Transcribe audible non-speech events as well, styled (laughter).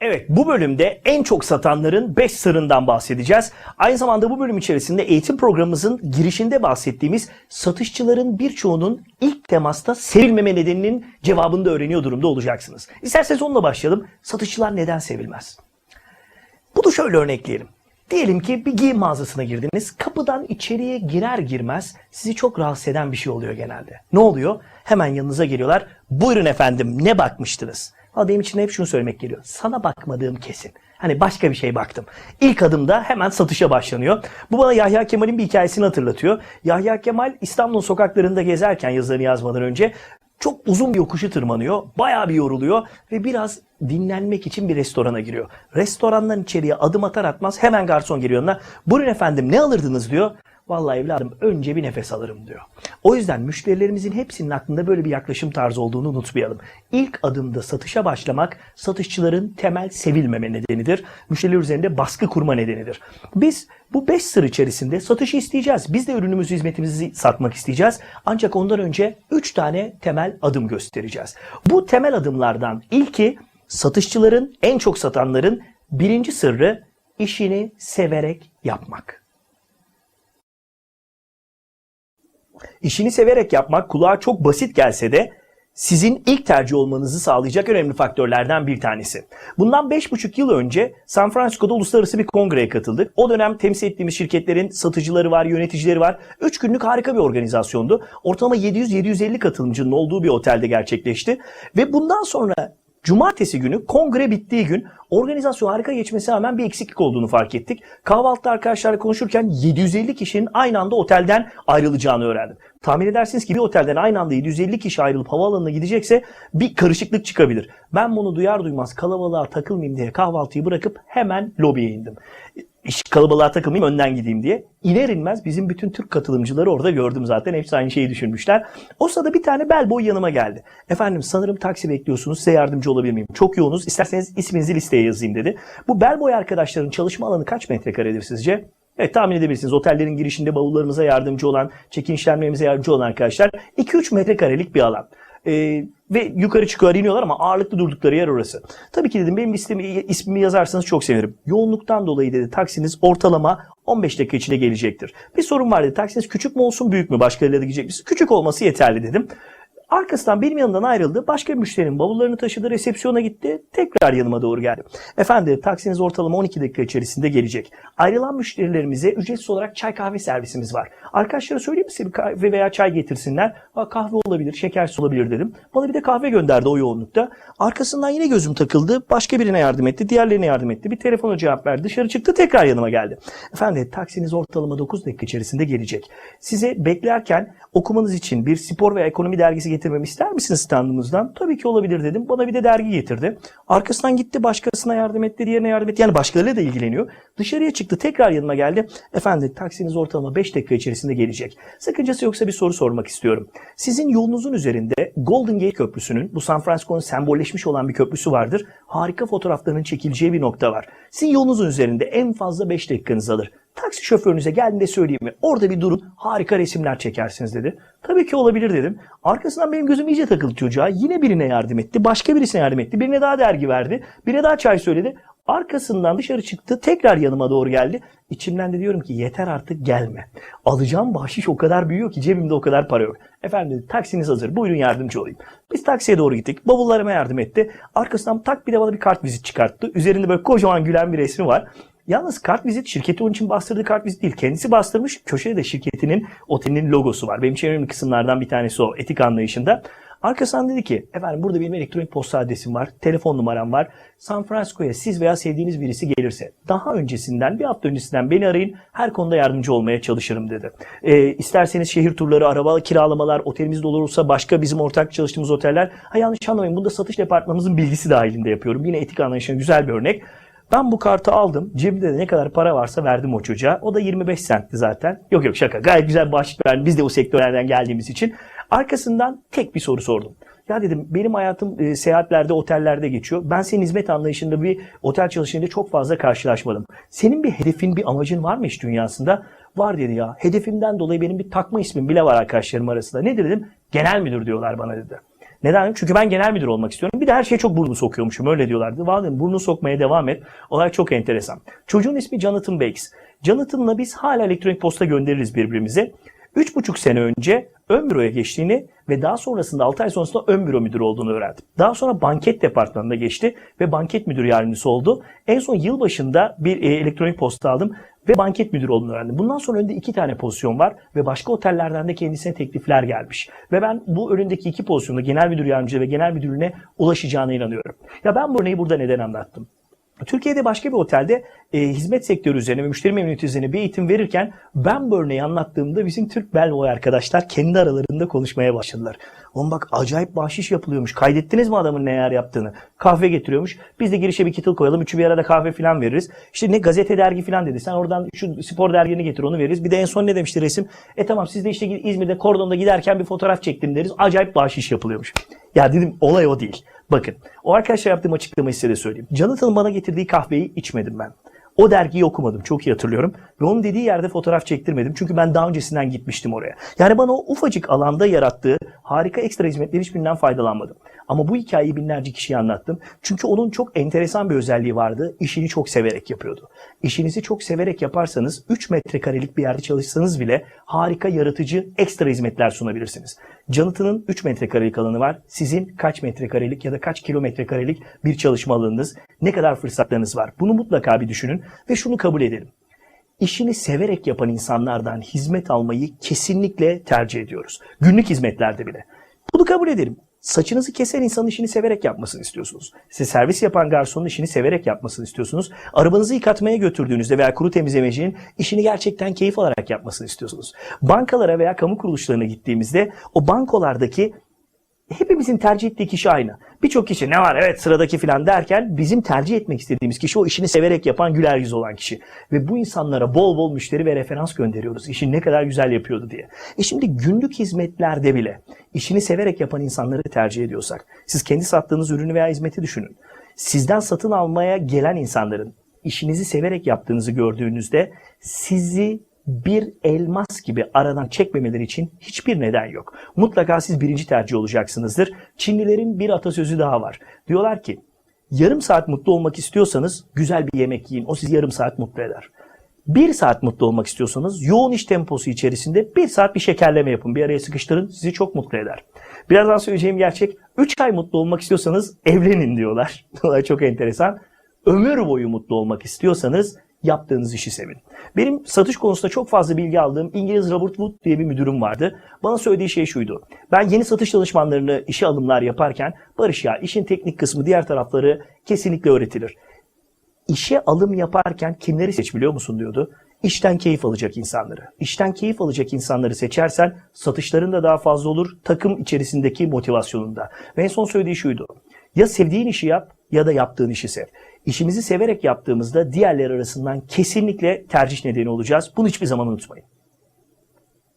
Evet bu bölümde en çok satanların 5 sırrından bahsedeceğiz. Aynı zamanda bu bölüm içerisinde eğitim programımızın girişinde bahsettiğimiz satışçıların birçoğunun ilk temasta sevilmeme nedeninin cevabını da öğreniyor durumda olacaksınız. İsterseniz onunla başlayalım. Satışçılar neden sevilmez? Bunu şöyle örnekleyelim. Diyelim ki bir giyim mağazasına girdiniz. Kapıdan içeriye girer girmez sizi çok rahatsız eden bir şey oluyor genelde. Ne oluyor? Hemen yanınıza geliyorlar. Buyurun efendim ne bakmıştınız? Ama benim için hep şunu söylemek geliyor. Sana bakmadığım kesin. Hani başka bir şey baktım. İlk adımda hemen satışa başlanıyor. Bu bana Yahya Kemal'in bir hikayesini hatırlatıyor. Yahya Kemal İstanbul sokaklarında gezerken yazılarını yazmadan önce çok uzun bir yokuşu tırmanıyor. Bayağı bir yoruluyor ve biraz dinlenmek için bir restorana giriyor. Restorandan içeriye adım atar atmaz hemen garson geliyor yanına. Buyurun efendim ne alırdınız diyor. Vallahi evladım önce bir nefes alırım diyor. O yüzden müşterilerimizin hepsinin aklında böyle bir yaklaşım tarzı olduğunu unutmayalım. İlk adımda satışa başlamak satışçıların temel sevilmeme nedenidir. Müşteriler üzerinde baskı kurma nedenidir. Biz bu 5 sır içerisinde satışı isteyeceğiz. Biz de ürünümüzü, hizmetimizi satmak isteyeceğiz. Ancak ondan önce 3 tane temel adım göstereceğiz. Bu temel adımlardan ilki satışçıların, en çok satanların birinci sırrı işini severek yapmak. İşini severek yapmak kulağa çok basit gelse de sizin ilk tercih olmanızı sağlayacak önemli faktörlerden bir tanesi. Bundan 5,5 yıl önce San Francisco'da uluslararası bir kongreye katıldık. O dönem temsil ettiğimiz şirketlerin satıcıları var, yöneticileri var. 3 günlük harika bir organizasyondu. Ortalama 700-750 katılımcının olduğu bir otelde gerçekleşti. Ve bundan sonra Cumartesi günü kongre bittiği gün organizasyon harika geçmesine rağmen bir eksiklik olduğunu fark ettik. Kahvaltıda arkadaşlarla konuşurken 750 kişinin aynı anda otelden ayrılacağını öğrendim. Tahmin edersiniz ki bir otelden aynı anda 750 kişi ayrılıp havaalanına gidecekse bir karışıklık çıkabilir. Ben bunu duyar duymaz kalabalığa takılmayayım diye kahvaltıyı bırakıp hemen lobiye indim. İş kalabalığa takılmayayım önden gideyim diye. İner inmez bizim bütün Türk katılımcıları orada gördüm zaten. Hepsi aynı şeyi düşünmüşler. O sırada bir tane bellboy yanıma geldi. Efendim sanırım taksi bekliyorsunuz. Size yardımcı olabilir miyim? Çok yoğunuz. İsterseniz isminizi listeye yazayım dedi. Bu bellboy arkadaşların çalışma alanı kaç metrekaredir sizce? Evet tahmin edebilirsiniz. Otellerin girişinde bavullarımıza yardımcı olan, çekin işlemlerimize yardımcı olan arkadaşlar 2-3 metrekarelik bir alan. Ee, ve yukarı çıkıyor iniyorlar ama ağırlıklı durdukları yer orası. Tabii ki dedim benim ismimi, ismimi yazarsanız çok sevinirim. Yoğunluktan dolayı dedi taksiniz ortalama 15 dakika içinde gelecektir. Bir sorun var dedi. Taksiniz küçük mü olsun büyük mü? Başkalarıyla da gidecek misiniz? Küçük olması yeterli dedim. Arkasından benim yanımdan ayrıldı. Başka bir müşterinin bavullarını taşıdı. Resepsiyona gitti. Tekrar yanıma doğru geldi. Efendim taksiniz ortalama 12 dakika içerisinde gelecek. Ayrılan müşterilerimize ücretsiz olarak çay kahve servisimiz var. Arkadaşlara söyleyeyim size bir kahve veya çay getirsinler. Ha, kahve olabilir, şekersiz olabilir dedim. Bana bir de kahve gönderdi o yoğunlukta. Arkasından yine gözüm takıldı. Başka birine yardım etti. Diğerlerine yardım etti. Bir telefona cevap verdi. Dışarı çıktı. Tekrar yanıma geldi. Efendim taksiniz ortalama 9 dakika içerisinde gelecek. Size beklerken okumanız için bir spor veya ekonomi dergisi getirmemi ister misiniz standımızdan? Tabii ki olabilir dedim. Bana bir de dergi getirdi. Arkasından gitti başkasına yardım etti, diğerine yardım etti. Yani başkalarıyla da ilgileniyor. Dışarıya çıktı tekrar yanıma geldi. Efendim taksiniz ortalama 5 dakika içerisinde gelecek. Sakıncası yoksa bir soru sormak istiyorum. Sizin yolunuzun üzerinde Golden Gate Köprüsü'nün bu San Francisco'nun sembolleşmiş olan bir köprüsü vardır. Harika fotoğraflarının çekileceği bir nokta var. Sizin yolunuzun üzerinde en fazla 5 dakikanız alır. Taksi şoförünüze geldiğinde söyleyeyim mi? Orada bir durun harika resimler çekersiniz dedi. Tabii ki olabilir dedim. Arkasından benim gözüm iyice takıldı çocuğa. Yine birine yardım etti. Başka birisine yardım etti. Birine daha dergi verdi. Birine daha çay söyledi. Arkasından dışarı çıktı. Tekrar yanıma doğru geldi. İçimden de diyorum ki yeter artık gelme. Alacağım bahşiş o kadar büyüyor ki cebimde o kadar para yok. Efendim dedi, taksiniz hazır. Buyurun yardımcı olayım. Biz taksiye doğru gittik. Bavullarıma yardım etti. Arkasından tak bir de bana bir kart vizit çıkarttı. Üzerinde böyle kocaman gülen bir resmi var. Yalnız kart vizit şirketi onun için bastırdığı kart vizit değil. Kendisi bastırmış. Köşede de şirketinin otelinin logosu var. Benim için önemli kısımlardan bir tanesi o etik anlayışında. Arkasından dedi ki efendim burada benim elektronik posta adresim var. Telefon numaram var. San Francisco'ya siz veya sevdiğiniz birisi gelirse daha öncesinden bir hafta öncesinden beni arayın. Her konuda yardımcı olmaya çalışırım dedi. Ee, isterseniz şehir turları, araba kiralamalar, otelimiz olursa başka bizim ortak çalıştığımız oteller. Ha yanlış anlamayın bunda satış departmanımızın bilgisi dahilinde yapıyorum. Yine etik anlayışına güzel bir örnek. Ben bu kartı aldım. Cebimde de ne kadar para varsa verdim o çocuğa. O da 25 centti zaten. Yok yok şaka. Gayet güzel bahşiş verdim. Biz de o sektörlerden geldiğimiz için. Arkasından tek bir soru sordum. Ya dedim benim hayatım e, seyahatlerde, otellerde geçiyor. Ben senin hizmet anlayışında bir otel çalışanıyla çok fazla karşılaşmadım. Senin bir hedefin, bir amacın var mı iş dünyasında? Var dedi ya. Hedefimden dolayı benim bir takma ismim bile var arkadaşlarım arasında. Ne dedim? Genel müdür diyorlar bana dedi. Neden? Çünkü ben genel müdür olmak istiyorum. Bir de her şeye çok burnu sokuyormuşum. Öyle diyorlardı. Valla dedim burnu sokmaya devam et. Olay çok enteresan. Çocuğun ismi Jonathan Bakes. Jonathan'la biz hala elektronik posta göndeririz birbirimize. Üç buçuk sene önce ön büroya geçtiğini ve daha sonrasında 6 ay sonrasında ön büro müdürü olduğunu öğrendim. Daha sonra banket departmanına geçti ve banket müdür yardımcısı oldu. En son yıl başında bir e, elektronik posta aldım ve banket müdürü olduğunu öğrendim. Bundan sonra önünde iki tane pozisyon var ve başka otellerden de kendisine teklifler gelmiş. Ve ben bu önündeki iki pozisyonda genel müdür yardımcısı ve genel müdürlüğüne ulaşacağına inanıyorum. Ya ben bu örneği burada neden anlattım? Türkiye'de başka bir otelde e, hizmet sektörü üzerine ve müşteri memnuniyeti üzerine bir eğitim verirken ben bu anlattığımda bizim Türk Bellboy arkadaşlar kendi aralarında konuşmaya başladılar. Oğlum bak acayip bahşiş yapılıyormuş. Kaydettiniz mi adamın ne yer yaptığını? Kahve getiriyormuş. Biz de girişe bir kittle koyalım. Üçü bir arada kahve falan veririz. İşte ne gazete dergi falan dedi. Sen oradan şu spor dergini getir onu veririz. Bir de en son ne demişti resim? E tamam siz de işte İzmir'de kordonda giderken bir fotoğraf çektim deriz. Acayip bahşiş yapılıyormuş. Ya dedim olay o değil. Bakın o arkadaşlar yaptığım açıklamayı size de söyleyeyim. Jonathan'ın bana getirdiği kahveyi içmedim ben. O dergiyi okumadım. Çok iyi hatırlıyorum. Ve onun dediği yerde fotoğraf çektirmedim. Çünkü ben daha öncesinden gitmiştim oraya. Yani bana o ufacık alanda yarattığı harika ekstra hizmetlerin hiçbirinden faydalanmadım. Ama bu hikayeyi binlerce kişiye anlattım. Çünkü onun çok enteresan bir özelliği vardı. İşini çok severek yapıyordu. İşinizi çok severek yaparsanız 3 metrekarelik bir yerde çalışsanız bile harika, yaratıcı, ekstra hizmetler sunabilirsiniz. Jonathan'ın 3 metrekarelik alanı var. Sizin kaç metrekarelik ya da kaç kilometrekarelik bir çalışma alanınız, ne kadar fırsatlarınız var. Bunu mutlaka bir düşünün ve şunu kabul edelim. İşini severek yapan insanlardan hizmet almayı kesinlikle tercih ediyoruz. Günlük hizmetlerde bile. Bunu kabul edelim. Saçınızı kesen insanın işini severek yapmasını istiyorsunuz. Size servis yapan garsonun işini severek yapmasını istiyorsunuz. Arabanızı yıkatmaya götürdüğünüzde veya kuru temizlemecinin işini gerçekten keyif alarak yapmasını istiyorsunuz. Bankalara veya kamu kuruluşlarına gittiğimizde o bankolardaki hepimizin tercih ettiği kişi aynı. Birçok kişi ne var evet sıradaki filan derken bizim tercih etmek istediğimiz kişi o işini severek yapan güler yüz olan kişi. Ve bu insanlara bol bol müşteri ve referans gönderiyoruz. İşini ne kadar güzel yapıyordu diye. E şimdi günlük hizmetlerde bile işini severek yapan insanları tercih ediyorsak siz kendi sattığınız ürünü veya hizmeti düşünün. Sizden satın almaya gelen insanların işinizi severek yaptığınızı gördüğünüzde sizi bir elmas gibi aradan çekmemeleri için hiçbir neden yok. Mutlaka siz birinci tercih olacaksınızdır. Çinlilerin bir atasözü daha var. Diyorlar ki yarım saat mutlu olmak istiyorsanız güzel bir yemek yiyin. O sizi yarım saat mutlu eder. Bir saat mutlu olmak istiyorsanız yoğun iş temposu içerisinde bir saat bir şekerleme yapın. Bir araya sıkıştırın sizi çok mutlu eder. Birazdan söyleyeceğim gerçek 3 ay mutlu olmak istiyorsanız evlenin diyorlar. (laughs) Olay çok enteresan. Ömür boyu mutlu olmak istiyorsanız yaptığınız işi sevin. Benim satış konusunda çok fazla bilgi aldığım İngiliz Robert Wood diye bir müdürüm vardı. Bana söylediği şey şuydu. Ben yeni satış danışmanlarını işe alımlar yaparken Barış ya işin teknik kısmı diğer tarafları kesinlikle öğretilir. İşe alım yaparken kimleri seç biliyor musun diyordu. İşten keyif alacak insanları. İşten keyif alacak insanları seçersen satışların da daha fazla olur. Takım içerisindeki motivasyonunda. Ve en son söylediği şuydu. Ya sevdiğin işi yap ya da yaptığın işi sev. İşimizi severek yaptığımızda diğerleri arasından kesinlikle tercih nedeni olacağız. Bunu hiçbir zaman unutmayın.